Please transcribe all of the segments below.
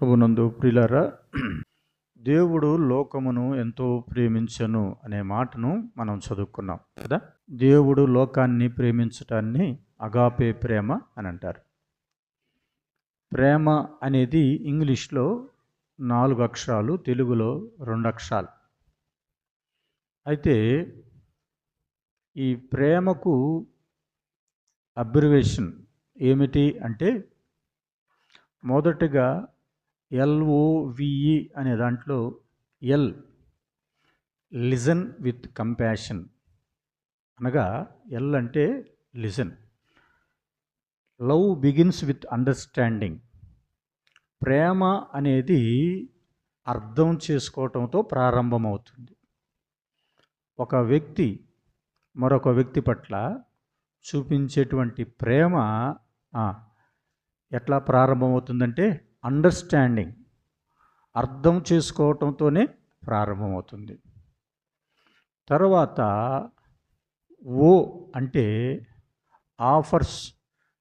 ప్రభునందు ప్రిలరా దేవుడు లోకమును ఎంతో ప్రేమించను అనే మాటను మనం చదువుకున్నాం కదా? దేవుడు లోకాన్ని ప్రేమించటాన్ని అగాపే ప్రేమ అని అంటారు. ప్రేమ అనేది ఇంగ్లీష్లో నాలుగు అక్షరాలు తెలుగులో రెండు అక్షరాలు. అయితే ఈ ప్రేమకు అబ్రివేషన్ ఏమిటి అంటే మొదటగా ఎల్ఓవిఈ అనే దాంట్లో ఎల్ లిజన్ విత్ కంపాషన్. అనగా ఎల్ అంటే listen. Love begins with understanding. ప్రేమ అనేది అర్థం చేసుకోవటంతో ప్రారంభమవుతుంది. ఒక వ్యక్తి మరొక వ్యక్తి పట్ల చూపించేటువంటి ప్రేమ ఎట్లా ప్రారంభమవుతుందంటే అండర్స్టాండింగ్ అర్థం చేసుకోవటంతోనే ప్రారంభమవుతుంది. తర్వాత ఓ అంటే ఆఫర్స్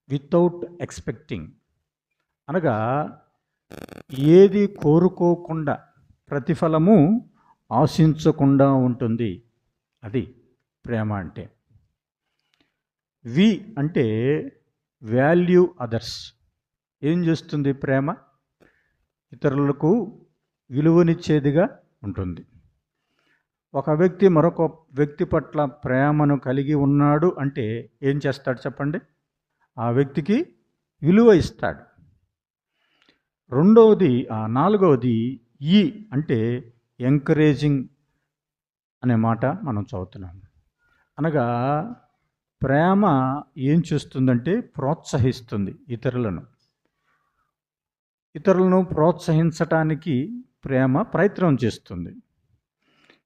వితౌట్ ఎక్స్పెక్టింగ్. అనగా ఏది కోరుకోకుండా ప్రతిఫలము ఆశించకుండా ఉంటుంది. అది ప్రేమ అంటే. వి అంటే వాల్యూ అదర్స్. ఏం చేస్తుంది ప్రేమ? ఇతరులకు విలువనిచ్చేదిగా ఉంటుంది. ఒక వ్యక్తి మరొక వ్యక్తి పట్ల ప్రేమను కలిగి ఉన్నాడు అంటే ఏం చేస్తాడు చెప్పండి? ఆ వ్యక్తికి విలువ ఇస్తాడు. రెండవది ఆ నాలుగవది ఈ అంటే ఎంకరేజింగ్ అనే మాట మనం చదువుతున్నాం. అనగా ప్రేమ ఏం చేస్తుందంటే ప్రోత్సహిస్తుంది ఇతరులను. ఇతరులను ప్రోత్సహించటానికి ప్రేమ ప్రయత్నం చేస్తుంది.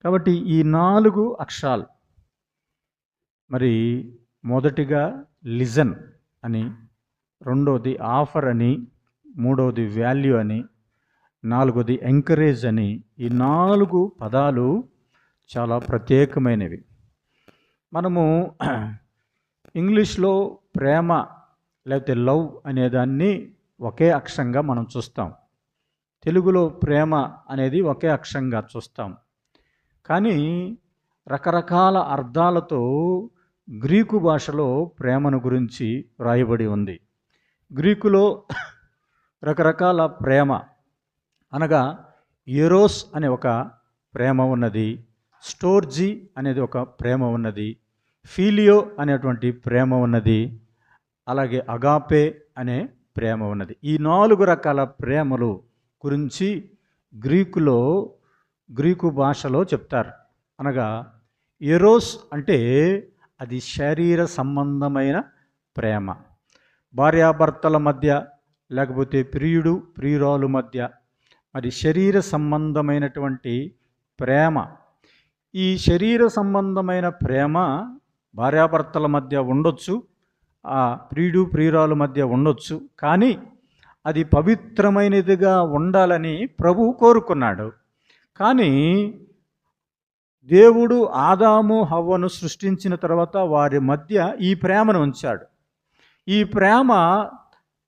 కాబట్టి ఈ నాలుగు అక్షరాలు మరి మొదటిగా లిజన్ అని రెండవది ఆఫర్ అని మూడవది వాల్యూ అని నాలుగోది ఎంకరేజ్ అని ఈ నాలుగు పదాలు చాలా ప్రత్యేకమైనవి. మనము ఇంగ్లీష్లో ప్రేమ లేకపోతే లవ్ అనేదాన్ని ఒకే అక్షరంగా మనం చూస్తాం. తెలుగులో ప్రేమ అనేది ఒకే అక్షరంగా చూస్తాం. కానీ రకరకాల అర్థాలతో గ్రీకు భాషలో ప్రేమను గురించి వ్రాయబడి ఉంది. గ్రీకులో రకరకాల ప్రేమ అనగా ఎరోస్ అనే ఒక ప్రేమ ఉన్నది స్టోర్జీ అనేది ఒక ప్రేమ ఉన్నది ఫీలియో అనేటువంటి ప్రేమ ఉన్నది అలాగే అగాపే అనే ప్రేమ ఉన్నది. ఈ నాలుగు రకాల ప్రేమలు గురించి గ్రీకులో గ్రీకు భాషలో చెప్తారు. అనగా ఎరోస్ అంటే అది శరీర సంబంధమైన ప్రేమ. భార్యాభర్తల మధ్య లేకపోతే ప్రియుడు ప్రియురాలు మధ్య మరి శరీర సంబంధమైనటువంటి ప్రేమ. ఈ శరీర సంబంధమైన ప్రేమ భార్యాభర్తల మధ్య ఉండొచ్చు ఆ ప్రియుడు ప్రియురాలు మధ్య ఉండొచ్చు. కానీ అది పవిత్రమైనదిగా ఉండాలని ప్రభు కోరుకున్నాడు. కానీ దేవుడు ఆదాము హవ్వను సృష్టించిన తర్వాత వారి మధ్య ఈ ప్రేమను ఉంచాడు. ఈ ప్రేమ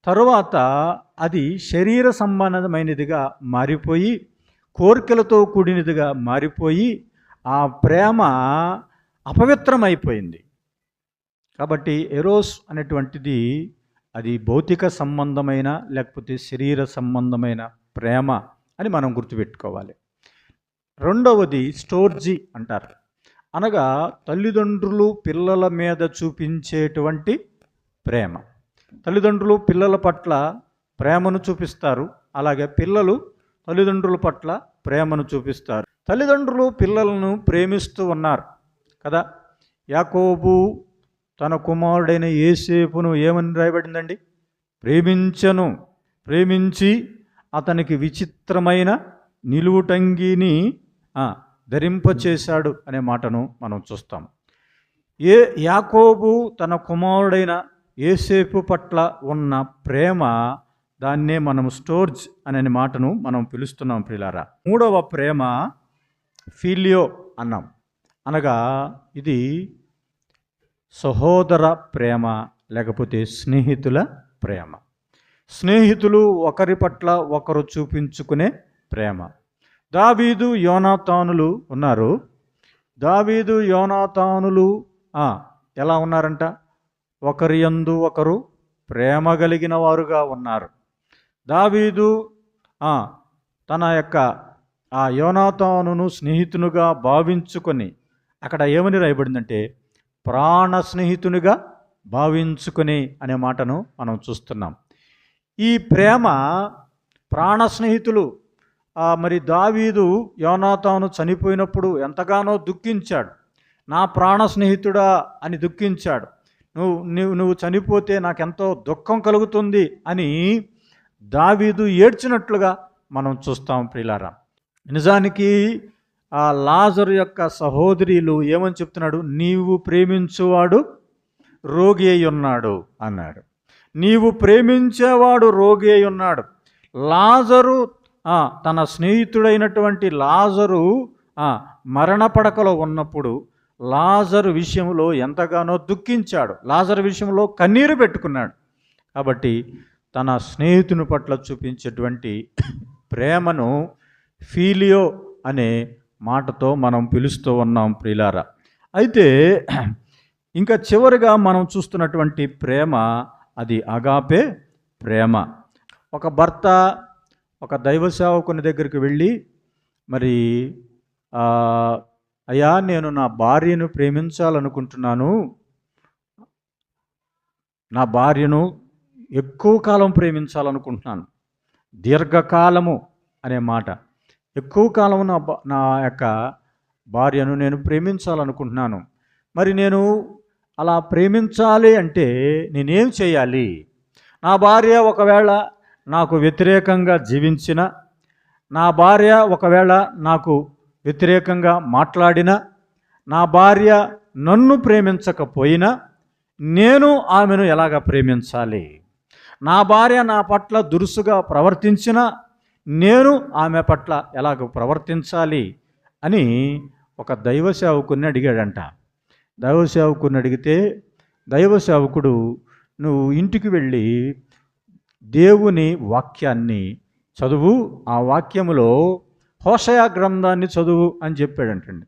తరువాత అది శరీర సంబంధమైనదిగా మారిపోయి కోరికలతో కూడినదిగా మారిపోయి ఆ ప్రేమ అపవిత్రమైపోయింది. కాబట్టి ఎరోస్ అనేటువంటిది అది భౌతిక సంబంధమైన లేకపోతే శరీర సంబంధమైన ప్రేమ అని మనం గుర్తుపెట్టుకోవాలి. రెండవది స్టోర్జీ అంటారు. అనగా తల్లిదండ్రులు పిల్లల మీద చూపించేటువంటి ప్రేమ. తల్లిదండ్రులు పిల్లల పట్ల ప్రేమను చూపిస్తారు. అలాగే పిల్లలు తల్లిదండ్రుల పట్ల ప్రేమను చూపిస్తారు. తల్లిదండ్రులు పిల్లలను ప్రేమిస్తూ ఉన్నారు కదా. యాకోబు తన కుమారుడైన ఏసేపును ఏమని రాయబడిందండి? ప్రేమించను ప్రేమించి అతనికి విచిత్రమైన నిలువుటంగిని ధరింపచేశాడు అనే మాటను మనం చూస్తాం. ఏ యాకోబు తన కుమారుడైన ఏసేపు పట్ల ఉన్న ప్రేమ దాన్నే మనం స్టోర్జ్ అనే మాటను మనం పిలుస్తున్నాం ప్రిలారా మూడవ ప్రేమ ఫీలియో అన్నాం. అనగా ఇది సహోదర ప్రేమ లేకపోతే స్నేహితుల ప్రేమ. స్నేహితులు ఒకరి పట్ల ఒకరు చూపించుకునే ప్రేమ. దావీదు యోనాతానులు ఉన్నారు. దావీదు యోనాతానులు ఎలా ఉన్నారంట? ఒకరి యందు ఒకరు ప్రేమ కలిగిన వారుగా ఉన్నారు. దావీదు తన యొక్క ఆ యోనాతానును స్నేహితునిగా భావించుకొని అక్కడ ఏమని రాయబడిందంటే ప్రాణ స్నేహితునిగా భావించుకొని అనే మాటను మనం చూస్తున్నాం. ఈ ప్రేమ ప్రాణ స్నేహితులు మరి దావీదు యోనాతాను చనిపోయినప్పుడు ఎంతగానో దుఃఖించాడు. నా ప్రాణ స్నేహితుడా అని దుఃఖించాడు. నువ్వు నువ్వు నువ్వు చనిపోతే నాకెంతో దుఃఖం కలుగుతుంది అని దావీదు ఏడ్చినట్లుగా మనం చూస్తాం ప్రిలారా. నిజానికి ఆ లాజరు యొక్క సహోదరులు ఏమని చెప్తున్నాడు? నీవు ప్రేమించువాడు రోగి అయి ఉన్నాడు అన్నాడు. నీవు ప్రేమించేవాడు రోగి అయి ఉన్నాడు. లాజరు తన స్నేహితుడైనటువంటి లాజరు మరణపడకలో మరణ పడకలో ఉన్నప్పుడు లాజరు విషయంలో ఎంతగానో దుఃఖించాడు. లాజరు విషయంలో కన్నీరు పెట్టుకున్నాడు. కాబట్టి తన స్నేహితుని పట్ల చూపించేటువంటి ప్రేమను ఫీలియో అనే మాటతో మనం పిలుస్తూ ఉన్నాం ప్రిలారా అయితే ఇంకా చివరిగా మనం చూస్తున్నటువంటి ప్రేమ అది అగాపే ప్రేమ. ఒక భర్త ఒక దైవ సేవకుని దగ్గరికి వెళ్ళి మరి అయ్యా నేను నా భార్యను ప్రేమించాలనుకుంటున్నాను. నా భార్యను ఎక్కువ కాలం ప్రేమించాలనుకుంటున్నాను. దీర్ఘకాలము అనే మాట. ఎక్కువ కాలం నా నా యొక్క భార్యను నేను ప్రేమించాలనుకుంటున్నాను. మరి నేను అలా ప్రేమించాలి అంటే నేనేం చేయాలి? నా భార్య ఒకవేళ నాకు వ్యతిరేకంగా జీవించిన నా భార్య ఒకవేళ నాకు వ్యతిరేకంగా మాట్లాడిన నా భార్య నన్ను ప్రేమించకపోయినా నేను ఆమెను ఎలాగ ప్రేమించాలి? నా భార్య నా పట్ల దురుసుగా ప్రవర్తించిన నేను ఆమె పట్ల ఎలాగ ప్రవర్తించాలి అని ఒక దైవ సేవకుని అడిగాడంట. దైవ సేవకుని అడిగితే దైవ సేవకుడు నువ్వు ఇంటికి వెళ్ళి దేవుని వాక్యాన్ని చదువు ఆ వాక్యములో హోషయ గ్రంథాన్ని చదువు అని చెప్పాడంటండి.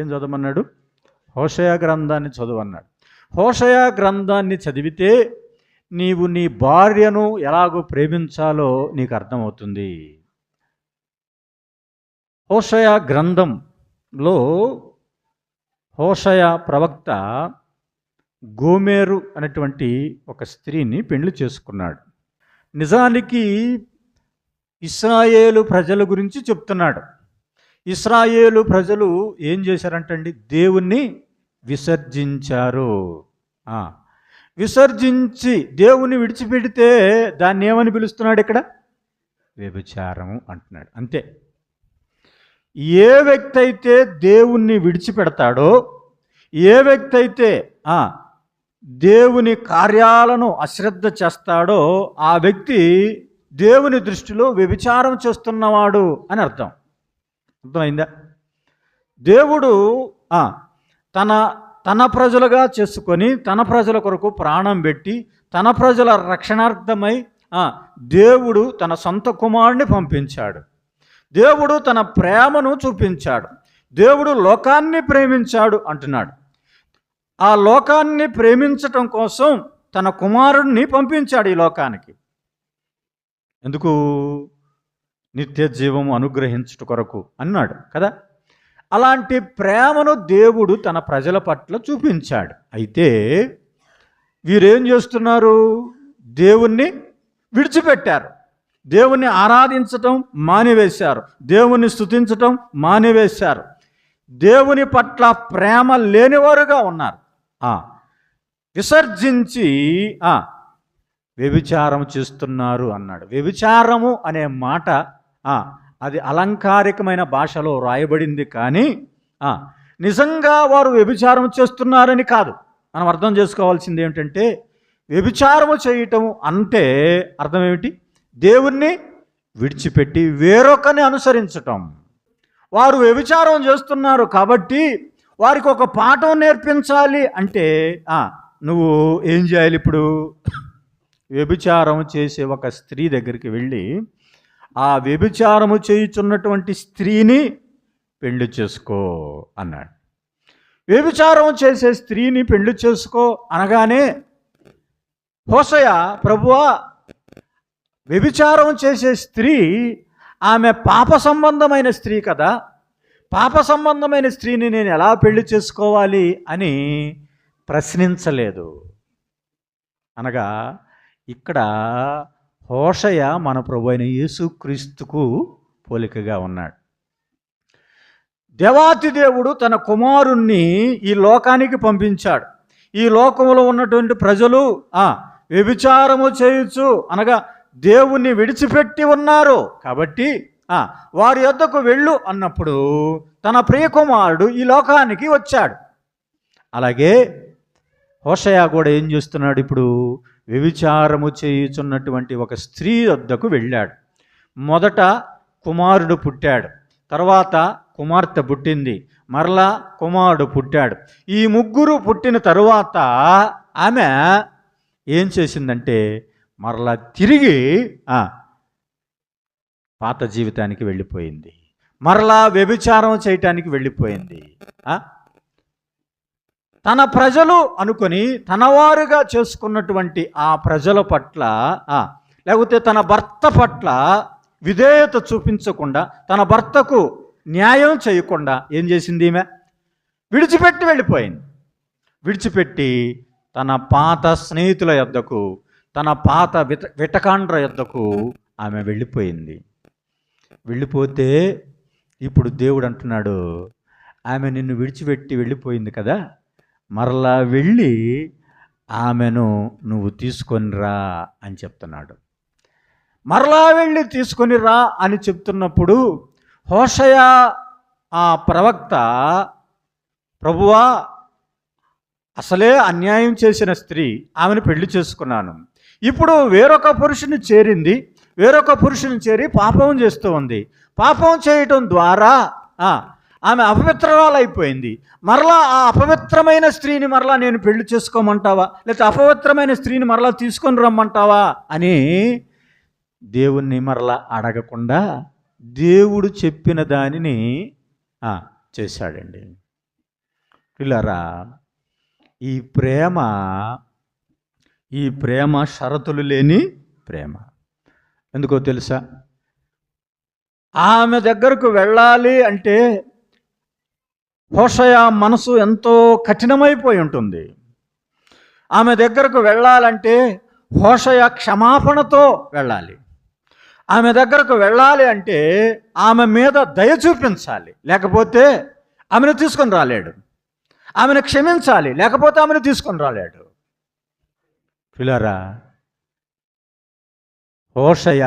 ఏం చదవమన్నాడు? హోషయ గ్రంథాన్ని చదువు అన్నాడు. హోషయ గ్రంథాన్ని చదివితే నీవు నీ భార్యను ఎలాగో ప్రేమించాలో నీకు అర్థమవుతుంది. హోషయ గ్రంథంలో హోషయ ప్రవక్త గోమేరు అనేటువంటి ఒక స్త్రీని పెళ్ళి చేసుకున్నాడు. నిజానికి ఇస్రాయేలు ప్రజల గురించి చెప్తున్నాడు. ఇస్రాయేలు ప్రజలు ఏం చేశారంటండి? దేవుణ్ణి విసర్జించారు. విసర్జించి దేవుణ్ణి విడిచిపెడితే దాన్ని ఏమని పిలుస్తున్నాడు ఇక్కడ? వ్యభిచారము అంటున్నాడు. అంతే. ఏ వ్యక్తి అయితే దేవుణ్ణి విడిచిపెడతాడో ఏ వ్యక్తి అయితే దేవుని కార్యాలను అశ్రద్ధ చేస్తాడో ఆ వ్యక్తి దేవుని దృష్టిలో వ్యభిచారం చేస్తున్నవాడు అని అర్థం. అర్థమైందా? దేవుడు తన తన ప్రజలుగా చేసుకొని తన ప్రజల కొరకు ప్రాణం పెట్టి తన ప్రజల రక్షణార్థమై దేవుడు తన సొంత కుమారుని పంపించాడు. దేవుడు తన ప్రేమను చూపించాడు. దేవుడు లోకాన్ని ప్రేమించాడు అంటున్నాడు. ఆ లోకాన్ని ప్రేమించటం కోసం తన కుమారుడిని పంపించాడు ఈ లోకానికి. ఎందుకు? నిత్య జీవము అనుగ్రహించుట కొరకు అన్నాడు కదా? అలాంటి ప్రేమను దేవుడు తన ప్రజల పట్ల చూపించాడు. అయితే వీరేం చేస్తున్నారు? దేవుణ్ణి విడిచిపెట్టారు. దేవుణ్ణి ఆరాధించటం మానివేశారు. దేవుణ్ణి స్తుతించటం మానివేశారు. దేవుని పట్ల ప్రేమ లేనివారుగా ఉన్నారు. విసర్జించి వ్యభిచారం చేస్తున్నారు అన్నాడు. వ్యభిచారము అనే మాట అది అలంకారికమైన భాషలో రాయబడింది కానీ నిజంగా వారు వ్యభిచారం చేస్తున్నారని కాదు. మనం అర్థం చేసుకోవాల్సింది ఏమిటంటే వ్యభిచారము చేయటము అంటే అర్థం ఏమిటి? దేవుణ్ణి విడిచిపెట్టి వేరొకని అనుసరించటం. వారు వ్యభిచారం చేస్తున్నారు కాబట్టి వారికి ఒక పాఠం నేర్పించాలి అంటే నువ్వు ఏం చేయాలి ఇప్పుడు? వ్యభిచారం చేసే ఒక స్త్రీ దగ్గరికి వెళ్ళి ఆ వ్యభిచారము చేయుచున్నటువంటి స్త్రీని పెళ్ళి చేసుకో అన్నాడు. వ్యభిచారం చేసే స్త్రీని పెళ్ళి చేసుకో అనగానే హోసయ ప్రభువా వ్యభిచారం చేసే స్త్రీ ఆమె పాప సంబంధమైన స్త్రీ కదా. పాప సంబంధమైన స్త్రీని నేను ఎలా పెళ్ళి చేసుకోవాలి అని ప్రశ్నించలేదు. అనగా ఇక్కడ హోషయ మన ప్రభు అయిన యేసుక్రీస్తుకు పోలికగా ఉన్నాడు. దేవాతి దేవుడు తన కుమారుణ్ణి ఈ లోకానికి పంపించాడు. ఈ లోకంలో ఉన్నటువంటి ప్రజలు వ్యభిచారము చేయొచ్చు అనగా దేవుణ్ణి విడిచిపెట్టి ఉన్నారు. కాబట్టి వారి యొద్దకు వెళ్ళు అన్నప్పుడు తన ప్రియకుమారుడు ఈ లోకానికి వచ్చాడు. అలాగే హోషయ కూడా ఏం చేస్తున్నాడు? ఇప్పుడు వ్యభిచారము చేయుచున్నటువంటి ఒక స్త్రీ వద్దకు వెళ్ళాడు. మొదట కుమారుడు పుట్టాడు. తర్వాత కుమార్తె పుట్టింది. మరలా కుమారుడు పుట్టాడు. ఈ ముగ్గురు పుట్టిన తరువాత ఆమె ఏం చేసిందంటే మరలా తిరిగి పాత జీవితానికి వెళ్ళిపోయింది. మరలా వ్యభిచారం చేయటానికి వెళ్ళిపోయింది. తన ప్రజలు అనుకొని తనవారుగా చేసుకున్నటువంటి ఆ ప్రజల పట్ల లేకపోతే తన భర్త పట్ల విధేయత చూపించకుండా తన భర్తకు న్యాయం చేయకుండా ఏం చేసింది ఈమె? విడిచిపెట్టి వెళ్ళిపోయింది. విడిచిపెట్టి తన పాత స్నేహితుల యొద్దకు తన పాత విట విటకాండ్ర యుద్ధకు ఆమె వెళ్ళిపోయింది. వెళ్ళిపోతే ఇప్పుడు దేవుడు అంటున్నాడు ఆమె నిన్ను విడిచిపెట్టి వెళ్ళిపోయింది కదా మరలా వెళ్ళి ఆమెను నువ్వు తీసుకొని రా అని చెప్తున్నాడు. మరలా వెళ్ళి తీసుకొని రా అని చెప్తున్నప్పుడు హోషయ ఆ ప్రవక్త ప్రభువా అసలే అన్యాయం చేసిన స్త్రీ ఆమెను పెళ్ళి చేసుకున్నాను. ఇప్పుడు వేరొక పురుషుని చేరింది వేరొక పురుషుని చేరి పాపం చేస్తూ ఉంది. పాపం చేయటం ద్వారా ఆమె అపవిత్రరాలైపోయింది. మరలా ఆ అపవిత్రమైన స్త్రీని మరలా నేను పెళ్ళి చేసుకోమంటావా? లేకపోతే అపవిత్రమైన స్త్రీని మరలా తీసుకొని రమ్మంటావా? అని దేవుణ్ణి మరలా అడగకుండా దేవుడు చెప్పిన దానిని చేశాడండి. పిల్లరా ఈ ప్రేమ ఈ ప్రేమ షరతులు లేని ప్రేమ. ఎందుకో తెలుసా? ఆమె దగ్గరకు వెళ్ళాలి అంటే హోషయ మనసు ఎంతో కఠినమైపోయి ఉంటుంది. ఆమె దగ్గరకు వెళ్ళాలంటే హోషయ క్షమాపణతో వెళ్ళాలి. ఆమె దగ్గరకు వెళ్ళాలి అంటే ఆమె మీద దయ చూపించాలి. లేకపోతే ఆమెను తీసుకొని రాలేడు. ఆమెను క్షమించాలి. లేకపోతే ఆమెను తీసుకొని రాలేడు. పిల్లరా హోషయ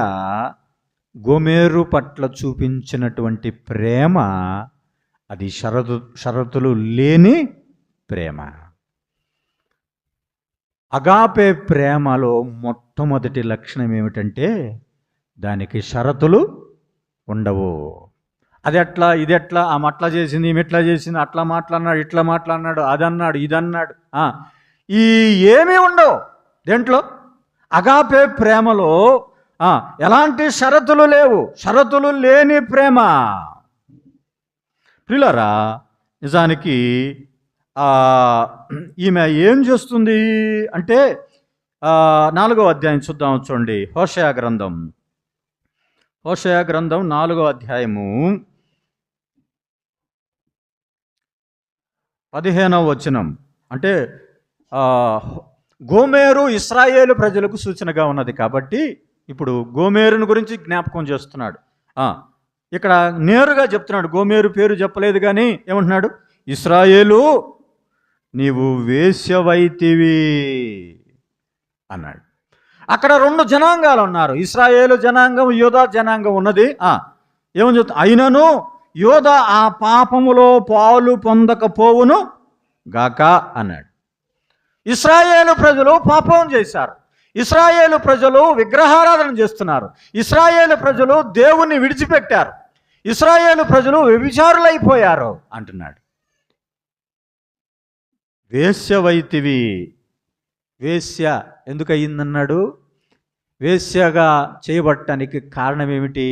గోమేరు పట్ల చూపించినటువంటి ప్రేమ అది షరతు షరతులు లేని ప్రేమ. అగాపే ప్రేమలో మొట్టమొదటి లక్షణం ఏమిటంటే దానికి షరతులు ఉండవు. అది ఎట్లా ఇది ఎట్లా ఆమె అట్లా చేసింది ఈమె ఎట్లా చేసింది అట్లా మాట్లాడినాడు ఇట్లా మాట్లాడినాడు అది అన్నాడు ఇది అన్నాడు ఈ ఏమీ ఉండవు. దేంట్లో? అగాపే ప్రేమలో. ఎలాంటి షరతులు లేవు. షరతులు లేని ప్రేమ. ప్రియులరా నిజానికి ఈమె ఏం చేస్తుంది అంటే నాలుగో అధ్యాయం చూద్దాం చూడండి. హోషయా గ్రంథం. హోషయా గ్రంథం నాలుగో అధ్యాయము పదిహేనవ వచనం. అంటే గోమేరు ఇస్రాయేలు ప్రజలకు సూచనగా ఉన్నది కాబట్టి ఇప్పుడు గోమేరుని గురించి జ్ఞాపకం చేస్తున్నాడు. ఇక్కడ నేరుగా చెప్తున్నాడు. గోమేరు పేరు చెప్పలేదు కానీ ఏమంటున్నాడు? ఇస్రాయేలు నీవు వేశ్యవైతివి అన్నాడు. అక్కడ రెండు జనాంగాలు ఉన్నారు. ఇస్రాయేలు జనాంగం యోధా జనాంగం ఉన్నది. ఏమని చెప్తా అయినను యోధ ఆ పాపములో పాలు పొందకపోవును గాక అన్నాడు. ఇస్రాయేలు ప్రజలు పాపం చేశారు. ఇస్రాయేలు ప్రజలు విగ్రహారాధన చేస్తున్నారు. ఇస్రాయేలు ప్రజలు దేవుణ్ణి విడిచిపెట్టారు. ఇస్రాయేలు ప్రజలు వ్యభిచారులైపోయారు అంటున్నాడు. వేశ్యవైతివి. వేశ్య ఎందుకయ్యిందన్నాడు? వేశ్యగా చేయబట్టడానికి కారణం ఏమిటి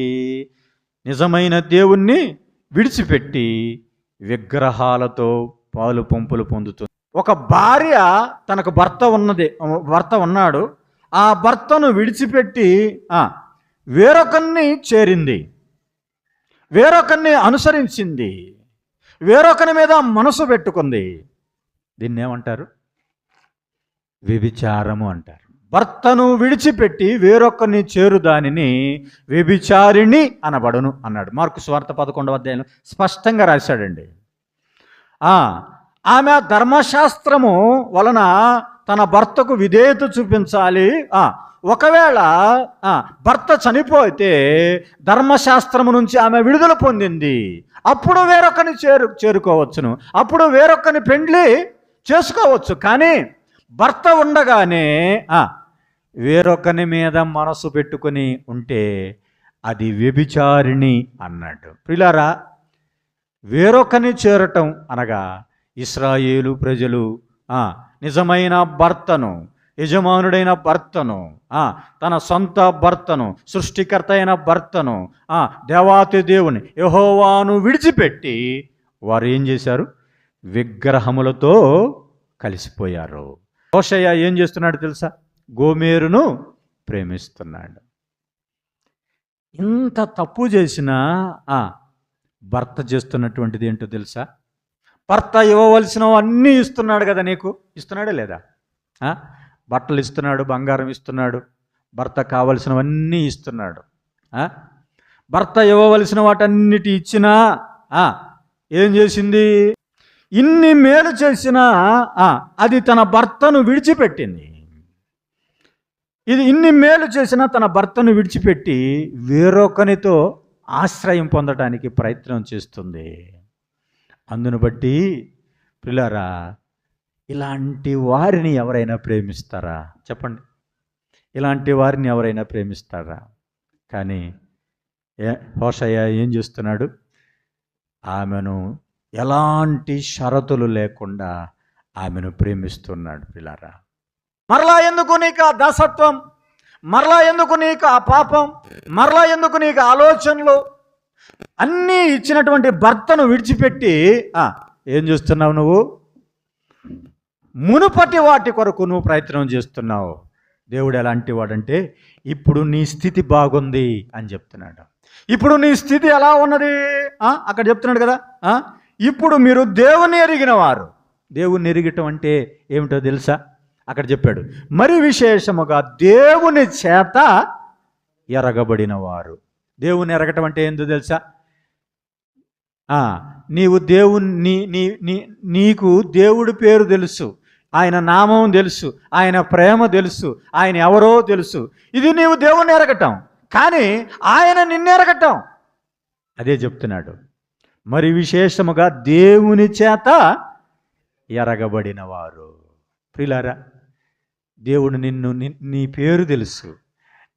నిజమైన దేవుణ్ణి విడిచిపెట్టి విగ్రహాలతో పాలు పంపులు పొందుతుంది ఒక భార్య తనకు భర్త ఉన్నది భర్త ఉన్నాడు. ఆ భర్తను విడిచిపెట్టి వేరొకరిని చేరింది. వేరొకరిని అనుసరించింది. వేరొకరి మీద మనసు పెట్టుకుంది. దీన్ని ఏమంటారు వ్యభిచారము అంటారు. భర్తను విడిచిపెట్టి వేరొకరిని చేరు దానిని వ్యభిచారిణి అనబడును అన్నాడు. మార్కు స్వార్థ పదకొండవ అధ్యాయంలో స్పష్టంగా రాశాడండి. ఆమె ధర్మశాస్త్రము వలన తన భర్తకు విధేయత చూపించాలి. ఒకవేళ భర్త చనిపోతే ధర్మశాస్త్రము నుంచి ఆమె విడుదల పొందింది. అప్పుడు వేరొకరిని చేరు చేరుకోవచ్చును. అప్పుడు వేరొకరిని పెండ్లి చేసుకోవచ్చు. కానీ భర్త ఉండగానే వేరొకని మీద మనసు పెట్టుకొని ఉంటే అది వ్యభిచారిణి అన్నాడు ప్రిలారా వేరొకని చేరటం అనగా ఇస్రాయేలు ప్రజలు నిజమైన భర్తను యజమానుడైన భర్తను తన సొంత భర్తను సృష్టికర్త అయిన భర్తను దేవాతి దేవుని యహోవాను విడిచిపెట్టి వారు ఏం చేశారు? విగ్రహములతో కలిసిపోయారు. హోషయ్య ఏం చేస్తున్నాడు తెలుసా? గోమేరును ప్రేమిస్తున్నాడు. ఇంత తప్పు చేసినా భర్త చేస్తున్నటువంటిది ఏంటో తెలుసా? భర్త ఇవ్వవలసినవన్నీ ఇస్తున్నాడు కదా నీకు. ఇస్తున్నాడే లేదా? బట్టలు ఇస్తున్నాడు బంగారం ఇస్తున్నాడు భర్త కావలసినవన్నీ ఇస్తున్నాడు. భర్త ఇవ్వవలసిన వాటన్నిటి ఇచ్చినా ఏం చేసింది? ఇన్ని మేలు చేసినా ఆ, అది తన భర్తను విడిచిపెట్టింది. ఇది ఇన్ని మేలు చేసినా తన భర్తను విడిచిపెట్టి వేరొకనితో ఆశ్రయం పొందడానికి ప్రయత్నం చేస్తుంది. అందును బట్టి పిల్లరా ఇలాంటి వారిని ఎవరైనా ప్రేమిస్తారా? చెప్పండి. ఇలాంటి వారిని ఎవరైనా ప్రేమిస్తారా? కానీ ఏ హోషయ్య ఏం చేస్తున్నాడు? ఆమెను ఎలాంటి షరతులు లేకుండా ఆమెను ప్రేమిస్తున్నాడు పిల్లారా మరలా ఎందుకు నీకు ఆ దాసత్వం? మరలా ఎందుకు నీకు ఆ పాపం? మరలా ఎందుకు నీకు ఆలోచనలు? అన్నీ ఇచ్చినటువంటి భర్తను విడిచిపెట్టి ఏం చేస్తున్నావు నువ్వు? మునుపటి వాటి కొరకు నువ్వు ప్రయత్నం చేస్తున్నావు. దేవుడు ఎలాంటి వాడంటే ఇప్పుడు నీ స్థితి బాగుంది అని చెప్తున్నాడు. ఇప్పుడు నీ స్థితి ఎలా ఉన్నది? అక్కడ చెప్తున్నాడు కదా ఇప్పుడు మీరు దేవుని ఎరిగిన వారు. దేవుని ఎరిగటం అంటే ఏమిటో తెలుసా? అక్కడ చెప్పాడు మరి విశేషముగా దేవుని చేత ఎరగబడిన వారు. దేవుని ఎరగటం అంటే ఏందో తెలుసా? నీవు దేవుని నీ నీ నీ నీకు దేవుడి పేరు తెలుసు. ఆయన నామం తెలుసు. ఆయన ప్రేమ తెలుసు. ఆయన ఎవరో తెలుసు. ఇది నీవు దేవుణ్ణి ఎరగటం. కానీ ఆయన నిన్నెరగటం అదే చెప్తున్నాడు. మరి విశేషముగా దేవుని చేత ఎరగబడిన వారు ప్రిలారా దేవుడు నిన్ను నీ పేరు తెలుసు.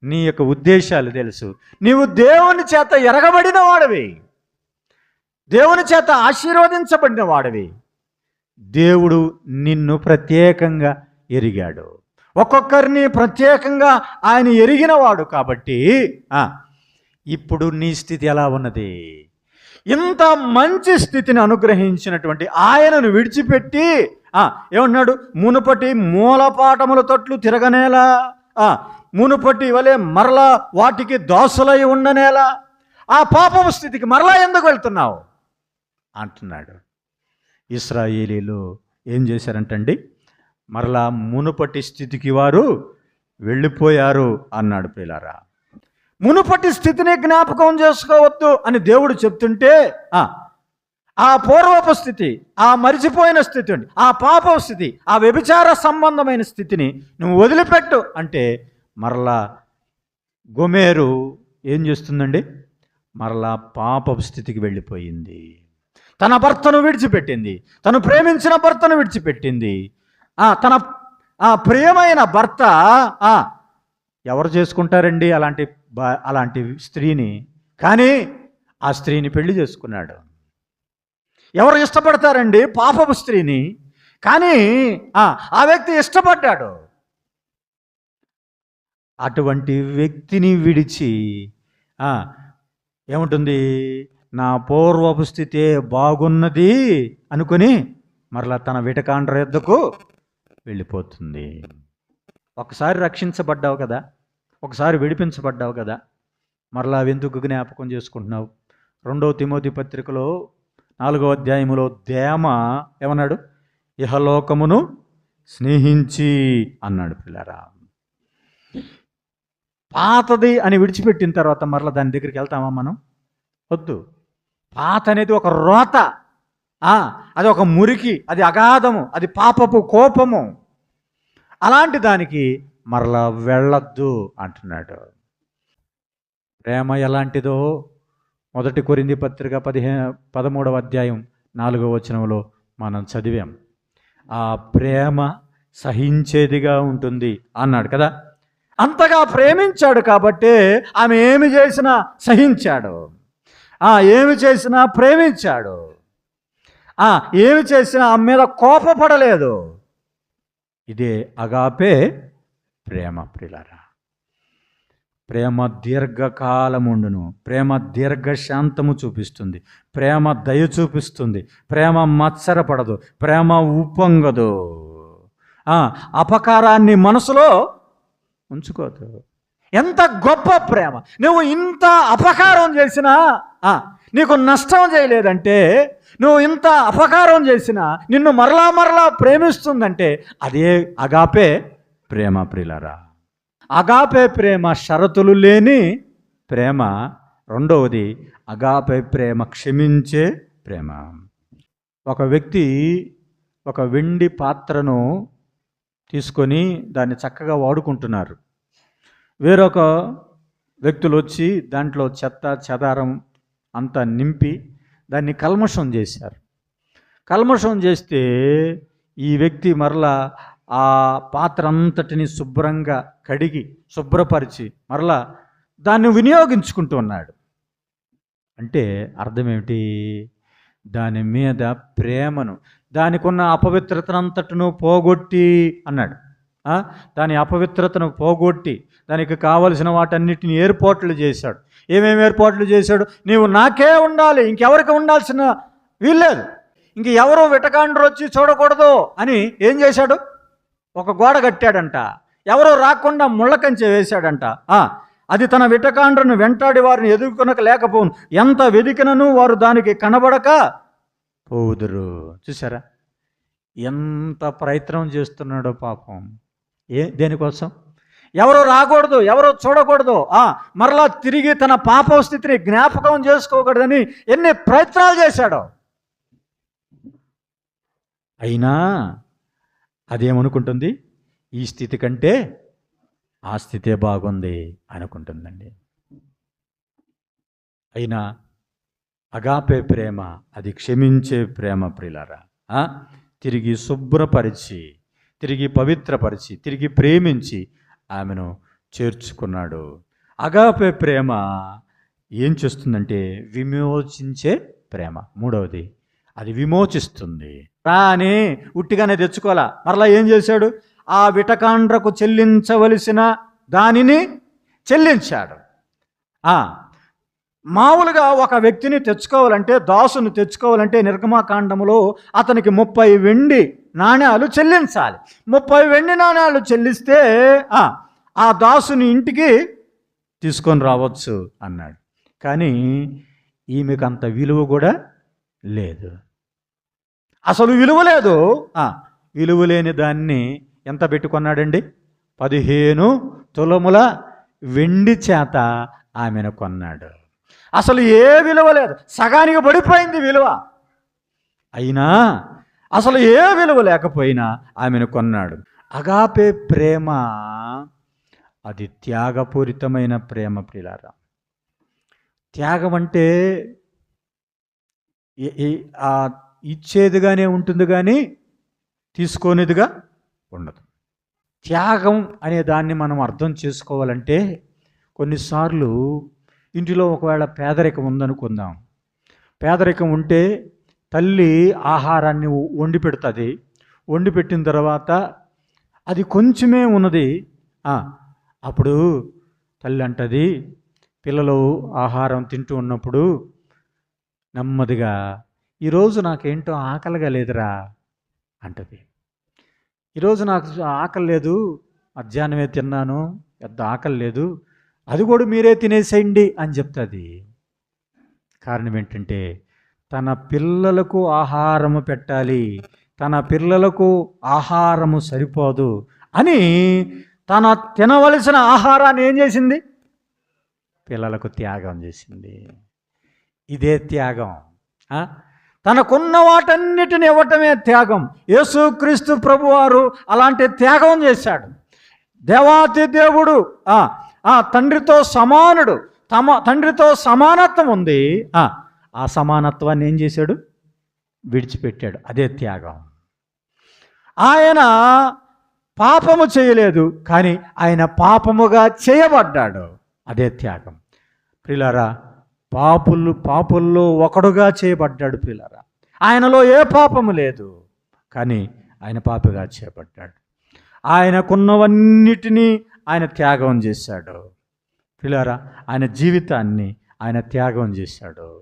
నీ యొక్క ఉద్దేశాలు తెలుసు. నీవు దేవుని చేత ఎరగబడిన వాడవి. దేవుని చేత ఆశీర్వదించబడిన వాడవి. దేవుడు నిన్ను ప్రత్యేకంగా ఎరిగాడు. ఒక్కొక్కరిని ప్రత్యేకంగా ఆయన ఎరిగినవాడు కాబట్టి ఇప్పుడు నీ స్థితి ఎలా ఉన్నది? ఇంత మంచి స్థితిని అనుగ్రహించినటువంటి ఆయనను విడిచిపెట్టి ఏమన్నాడు మునుపటి మూలపాఠముల తొట్లు తిరగనేలా మునుపటి వలె మరలా వాటికి దోసలై ఉండనేలా? ఆ పాపం స్థితికి మరలా ఎందుకు వెళ్తున్నావు? అంటున్నాడు. ఇస్రాయేలీలు ఏం చేశారంటండి? మరలా మునుపటి స్థితికి వారు వెళ్ళిపోయారు అన్నాడు పిల్లరా మునుపటి స్థితిని జ్ఞాపకం చేసుకోవద్దు అని దేవుడు చెప్తుంటే ఆ, ఆ పూర్వపు స్థితి ఆ మరిచిపోయిన స్థితి ఆ పాప స్థితి ఆ వ్యభిచార సంబంధమైన స్థితిని నువ్వు వదిలిపెట్టు అంటే మరలా గొమేరు ఏం చేస్తుందండి? మరలా పాపపు స్థితికి వెళ్ళిపోయింది. తన భర్తను విడిచిపెట్టింది. తను ప్రేమించిన భర్తను విడిచిపెట్టింది. ఆ, తన ఆ ప్రియమైన భర్త ఎవరు చేసుకుంటారండి అలాంటి అలాంటి స్త్రీని? కానీ ఆ స్త్రీని పెళ్ళి చేసుకున్నాడు. ఎవరు ఇష్టపడతారండి? పాపపు స్త్రీని. కానీ ఆ, వ్యక్తి ఇష్టపడ్డాడు. అటువంటి వ్యక్తిని విడిచి ఏముంటుంది? నా పూర్వపు స్థితే బాగున్నది అనుకుని మరలా తన విటకాండ్ర యొద్దకు వెళ్ళిపోతుంది. ఒకసారి రక్షించబడ్డావు కదా? ఒకసారి విడిపించబడ్డావు కదా? మరలా ఎందుకు జ్ఞాపకం చేసుకుంటున్నావు? రెండవ తిమోతి పత్రికలో నాలుగో అధ్యాయములో దేమ ఏమన్నాడు? ఇహలోకమును స్నేహించి అన్నాడు పిల్లరా. పాతది అని విడిచిపెట్టిన తర్వాత మరలా దాని దగ్గరికి వెళ్తామా మనం? వద్దు. పాత అనేది ఒక రోత. అది ఒక మురికి అది అగాధము అది పాపపు కోపము. అలాంటి దానికి మరలా వెళ్ళొద్దు అంటున్నాడు. ప్రేమ ఎలాంటిదో మొదటి కొరింది పత్రిక పదిహే పదమూడవ అధ్యాయం నాలుగవ వచనంలో మనం చదివాం. ఆ ప్రేమ సహించేదిగా ఉంటుంది అన్నాడు కదా. అంతగా ప్రేమించాడు కాబట్టే ఆమె ఏమి చేసినా సహించాడు. ఆ ఏమి చేసినా ప్రేమించాడు. ఆ ఏమి చేసినా ఆమె మీద కోపపడలేదు. ఇదే అగాపే ప్రేమ ప్రిలరా. ప్రేమ దీర్ఘకాలముండును ప్రేమ దీర్ఘశాంతము చూపిస్తుంది ప్రేమ దయ చూపిస్తుంది ప్రేమ మత్సరపడదు ప్రేమ ఉప్పొంగదు అపకారాన్ని మనసులో ఉంచుకోదు. ఎంత గొప్ప ప్రేమ! నువ్వు ఇంత అపకారం చేసినా ఆ, నీకు నష్టం చేయలేదంటే నువ్వు ఇంత అపకారం చేసినా నిన్ను మరలా మరలా ప్రేమిస్తుందంటే అదే అగాపే ప్రేమ ప్రిలరా. అగాపే ప్రేమ షరతులు లేని ప్రేమ. రెండవది అగాపే ప్రేమ క్షమించే ప్రేమ. ఒక వ్యక్తి ఒక వెండి పాత్రను తీసుకొని దాన్ని చక్కగా వాడుకుంటున్నారు. వేరొక వ్యక్తులు వచ్చి దాంట్లో చెత్త చెదారం అంతా నింపి దాన్ని కల్మషం చేశారు. కల్మషం చేస్తే ఈ వ్యక్తి మరలా ఆ పాత్ర అంతటిని శుభ్రంగా కడిగి శుభ్రపరిచి మరలా దాన్ని వినియోగించుకుంటూ ఉన్నాడు. అంటే అర్థం ఏమిటి దాని మీద ప్రేమను దానికి ఉన్న అపవిత్రతనంతటిను పోగొట్టి అన్నాడు. దాని అపవిత్రతను పోగొట్టి దానికి కావలసిన వాటన్నిటిని ఏర్పాట్లు చేశాడు. ఏమేమి ఏర్పాట్లు చేశాడు? నీవు నాకే ఉండాలి ఇంకెవరికి ఉండాల్సిన వీల్లేదు. ఇంక ఎవరు విటకాండ్రు వచ్చి చూడకూడదు అని ఏం చేశాడు? ఒక గోడ కట్టాడంట. ఎవరో రాకుండా ముళ్ళకంచె వేశాడంట. అది తన విటకాండ్రను వెంటాడి వారిని ఎదుర్కొనక లేకపోను. ఎంత వెదికినను వారు దానికి కనబడక పోదురు. చూసారా ఎంత ప్రయత్నం చేస్తున్నాడో పాపం. ఏ దేనికోసం? ఎవరో రాకూడదు ఎవరో చూడకూడదు. ఆ మరలా తిరిగి తన పాప స్థితిని జ్ఞాపకం చేసుకోకూడదని ఎన్ని ప్రయత్నాలు చేశాడో. అయినా అదేమనుకుంటుంది? ఈ స్థితి కంటే ఆ స్థితే బాగుంది అనుకుంటుందండి. అయినా అగాపే ప్రేమ అది క్షమించే ప్రేమ ప్రిలరా. తిరిగి శుభ్రపరిచి తిరిగి పవిత్రపరిచి తిరిగి ప్రేమించి ఆమెను చేర్చుకున్నాడు. అగాపే ప్రేమ ఏం చేస్తుందంటే విమోచించే ప్రేమ. మూడవది అది విమోచిస్తుంది. రాని ఉట్టిగానే తెచ్చుకోవాలా? మరలా ఏం చేశాడు? ఆ విటకాండ్రకు చెల్లించవలసిన దానిని చెల్లించాడు. మామూలుగా ఒక వ్యక్తిని తెచ్చుకోవాలంటే దాసును తెచ్చుకోవాలంటే నిర్గమాకాండములో అతనికి ముప్పై వెండి నాణ్యాలు చెల్లించాలి. ముప్పై వెండి నాణ్యాలు చెల్లిస్తే ఆ, ఆ దాసుని ఇంటికి తీసుకొని రావచ్చు అన్నాడు. కానీ ఈమెకు అంత విలువ కూడా లేదు. అసలు విలువ లేదు. విలువ లేని దాన్ని ఎంత పెట్టుకున్నాడండి? పదిహేను తులముల వెండి చేత ఆమెను కొన్నాడు. అసలు ఏ విలువ లేదు. సగానికి పడిపోయింది విలువ. అయినా అసలు ఏ విలువ లేకపోయినా ఆమెను కొన్నాడు. అగాపే ప్రేమ అది త్యాగపూరితమైన ప్రేమ ప్రిలారా. త్యాగం అంటే ఇచ్చేదిగానే ఉంటుంది కానీ తీసుకునేదిగా ఉండదు. త్యాగం అనే దాన్ని మనం అర్థం చేసుకోవాలంటే కొన్నిసార్లు ఇంటిలో ఒకవేళ పేదరికం ఉందనుకుందాం. పేదరికం ఉంటే తల్లి ఆహారాన్ని వండి పెడుతుంది. వండి పెట్టిన తర్వాత అది కొంచెమే ఉన్నది. అప్పుడు తల్లి అంటది పిల్లలు ఆహారం తింటూ ఉన్నప్పుడు నెమ్మదిగా ఈరోజు నాకేంటో ఆకలిగా లేదురా అంటది. ఈరోజు నాకు ఆకలి లేదు మధ్యాహ్నమే తిన్నాను పెద్ద ఆకలి లేదు అది కూడా మీరే తినేసేయండి అని చెప్తుంది. కారణం ఏంటంటే తన పిల్లలకు ఆహారము పెట్టాలి తన పిల్లలకు ఆహారము సరిపోదు అని తన తినవలసిన ఆహారాన్ని ఏం చేసింది? పిల్లలకు త్యాగం చేసింది. ఇదే త్యాగం. తనకున్న వాటన్నిటిని ఇవ్వటమే త్యాగం. యేసుక్రీస్తు ప్రభువారు అలాంటి త్యాగం చేశాడు. దేవాతి దేవుడు తండ్రితో సమానుడు తమ తండ్రితో సమానత్వం ఉంది. ఆ, ఆ సమానత్వాన్ని ఏం చేశాడు? విడిచిపెట్టాడు. అదే త్యాగం. ఆయన పాపము చేయలేదు కానీ ఆయన పాపముగా చేయబడ్డాడు. అదే త్యాగం. ప్రిలారా పాపులు పాపుల్లో ఒకడుగా చేయబడ్డాడు పిల్లరా. ఆయనలో ఏ పాపము లేదు కానీ ఆయన పాపగా చేయబడ్డాడు. ఆయనకున్నవన్నిటినీ ఆయన త్యాగం చేశాడు. పిల్లరా ఆయన జీవితాన్ని ఆయన త్యాగం చేశాడు.